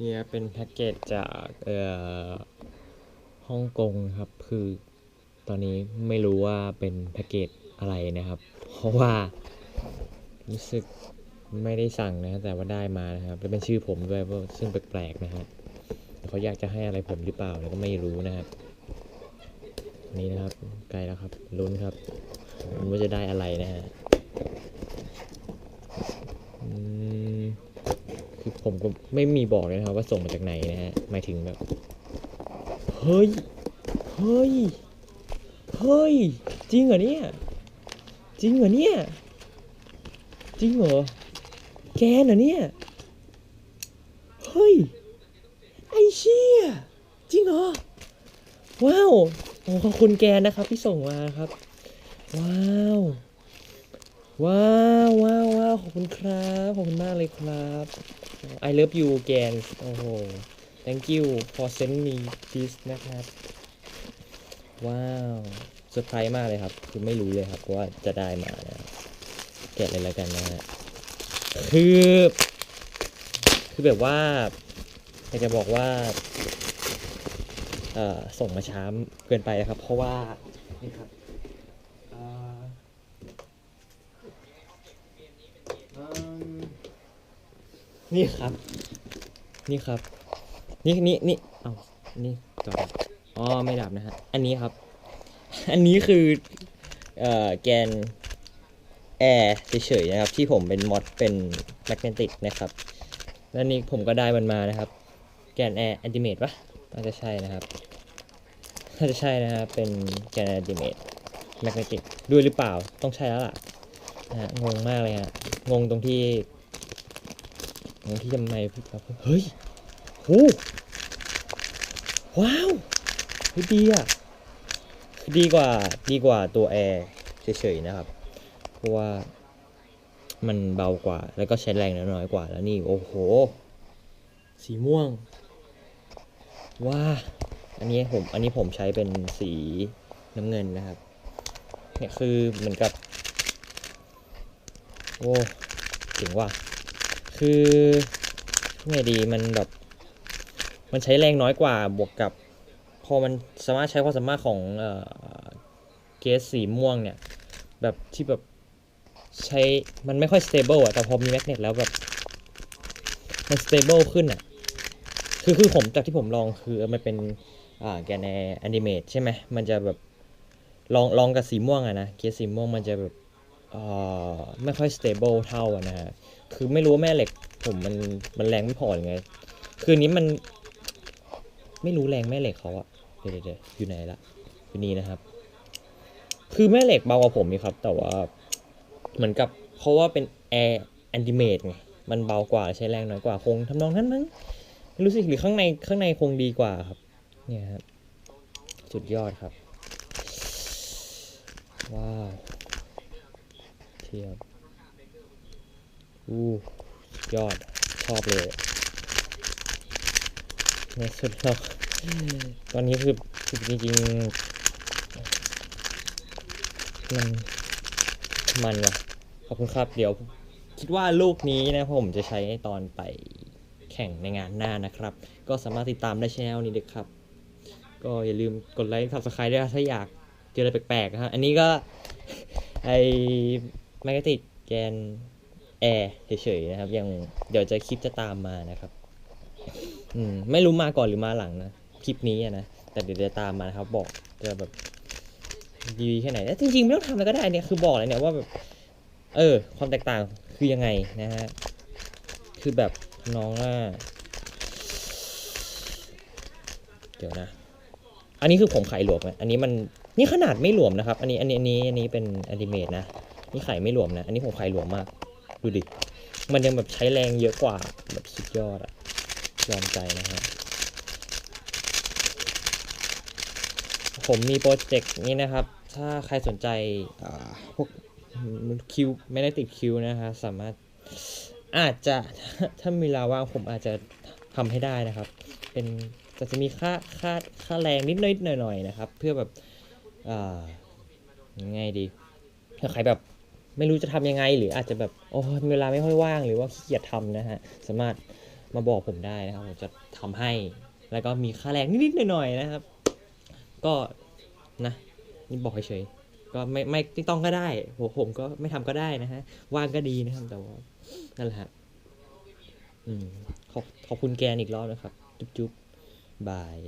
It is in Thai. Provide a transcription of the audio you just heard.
นี่ยเป็นแพ็กเกจจากเอ่อฮ่องกงครับคือตอนนี้ไม่รู้ว่าเป็นแพ็กเกจอะไรนะครับ เพราะว่ารู้สึกไม่ได้สั่งนะแต่ว่าได้มานะครับแล้วเป็นชื่อผมด้วยเพราะซึ่งแปลกๆนะฮะเขาอยากจะให้อะไรผมหรือเปล่าเราก็ไม่รู้นะครับ นี่นะครับใกล้แล้วครับลุ้นครับลุ้นว่าจะได้อะไรนะฮะอืม คือผมก็ไม่มีบอกเลยนะครับว่าส่งมาจากไหนนะฮะหมายถึงแบบ เฮ้ย เฮ้ย เฮ้ย จริงเหรอเนี่ย จริงเหรอเนี่ย จริงเหรอ แกเหรอเนี่ย เฮ้ย ไอเชี่ย จริงเหรอ ว้าวโอ้ขอบคุณแกนนะครับที่ส่งมาครับ ว้าวว้าวว้าวว้าวขอบคุณครับ ขอบคุณมากเลยครับ I love you again โอ้โห thank you for send me this นะครับ ว้าวเซอร์ไพรส์มากเลยครับ คือไม่รู้เลยครับว่าจะได้มานะแกะเลยแล้วกันนะฮะคือ คือแบบว่าอยากจะบอกว่าอ่อส่งมาช้าเกินไปนะครับ เพราะว่านี่ครับเอ่อ อืม นี่ครับ นี่ครับ นี่นี่นี่เอานี่จอดับอ๋อไม่ดับนะฮะ อันนี้ครับ อันนี้คือ เอ่อ แกนแอร์เฉยๆนะครับ ที่ผมเป็นมอดเป็นแมกเนติกนะครับ แล้วนี่ผมก็ได้มันมานะครับ แกนแอร์แอนติเมตปะน่าจะใช่นะครับน่าจะใช่นะครับเป็นแกนแอนติเมตแมกเนติกด้วยหรือเปล่าต้องใช่แล้วล่ะนะฮะงงมากเลยฮะงงตรงที่ งงที่ทำไมพี่ครับเฮ้ยโหว้าวเฮ้ยดีอะคือดีกว่าดีกว่าตัวแอร์เฉยๆนะครับ เพราะว่ามันเบากว่าแล้วก็ใช้แรงน้อยกว่าแล้วนี่โอ้โห สีม่วง ว้า อันนี้ผมอันนี้ผมใช้เป็นสีน้ำเงินนะครับ เนี่ยคือเหมือนกับ โอ้เจ๋งว่ะ คือไงดีมันแบบ มันใช้แรงน้อยกว่าบวกกับ พอมันสามารถใช้ความสามารถของเอ่อเกสสีม่วงเนี่ย แบบที่แบบใช้มันไม่ค่อย stable อะแต่พอมีแมกเนตแล้วแบบ มัน stable ขึ้นอะคือคือผมจากที่ผมลองคือมันเป็นอ่าแกนแอนิเมตใช่ไหมมันจะแบบลองลองกับสีม่วงอะนะเกสสีม่วงมันจะแบบ ไม่ค่อย stable เท่านะฮะ คือไม่รู้ว่าแม่เหล็กผมมันมันแรงไม่พอหรือไง คืนนี้มัน ไม่รู้แรงแม่เหล็กเขาอะเดี๋ยวเดี๋ยวอยู่ไหนละอยู่นี่นะครับ คือแม่เหล็กเบากว่าผมนี่ครับ แต่ว่าเหมือนกับเพราะว่าเป็น air animate ไง มันเบากว่าใช้แรงน้อยกว่าคงทำนองนั้นมั้งไม่รู้สิหรือข้างในข้างในคงดีกว่าครับ เนี่ยครับสุดยอดครับ ว้าว เทียบอู้ยอด ชอบเลยในสุดแล้วตอนนี้คือคือจริงๆมันมันว่ะ ขอบคุณครับ เดี๋ยว คิดว่าลูกนี้นะผมจะใช้ตอนไปแข่งในงานหน้านะครับ ก็สามารถติดตามได้ช่องนี้เลยครับ ก็อย่าลืมกดไลค์ subscribe ด้วยถ้าอยากเจออะไรแปลกๆนะฮะ อันนี้ก็ไอ แมกติกแกนแอร์เฉยๆนะครับยังเดี๋ยวจะคลิปจะตามมานะครับ อืมไม่รู้มาก่อนหรือมาหลังนะคลิปนี้นะแต่เดี๋ยวจะตามมานะครับ บอกจะแบบดีแค่ไหนแต่จริงๆไม่ต้องทำอะไรก็ได้เนี่ยคือบอกเลยเนี่ยว่าแบบเออ ความแตกต่างคือยังไงนะฮะคือแบบน้องว่าเดี๋ยวนะ อันนี้คือผมไข่หลวมไหมอันนี้มันนี่ขนาดไม่หลวมนะครับ อันนี้อันนี้อันนี้อันนี้เป็นอนิเมตนะ นี่ไข่ไม่หลวมนะ อันนี้ผมไข่หลวมมาก ดูดิ มันยังแบบใช้แรงเยอะกว่า แบบสุดยอดอะยอมใจนะฮะ ผมมีโปรเจกต์นี้นะครับ ถ้าใครสนใจพวกคิวไม่ได้ติดคิวนะฮะสามารถอาจจะถ้ามีเวลาว่างผมอาจจะทำให้ได้นะครับ เป็นแต่จะมีค่าค่าค่าแรงนิดนิดหน่อยหน่อยๆนะครับ เพื่อแบบอ่ายังไงดีถ้าใครแบบ ไม่รู้จะทำยังไง หรืออาจจะแบบโอ้เวลาไม่ค่อยว่างหรือว่าขี้เกียจทำนะฮะสามารถมาบอกผมได้นะครับผมจะทำให้แล้วก็มีค่าแรงนิดๆหน่อยๆนะครับ ก็นะนี่บอกเฉยๆก็ไม่ไม่ต้องก็ได้ผมผมก็ไม่ทำก็ได้นะฮะว่างก็ดีนะครับแต่ว่านั่นแหละฮะอืมขอบขอบคุณแกนอีกรอบนะครับ จุ๊บจุ๊บบาย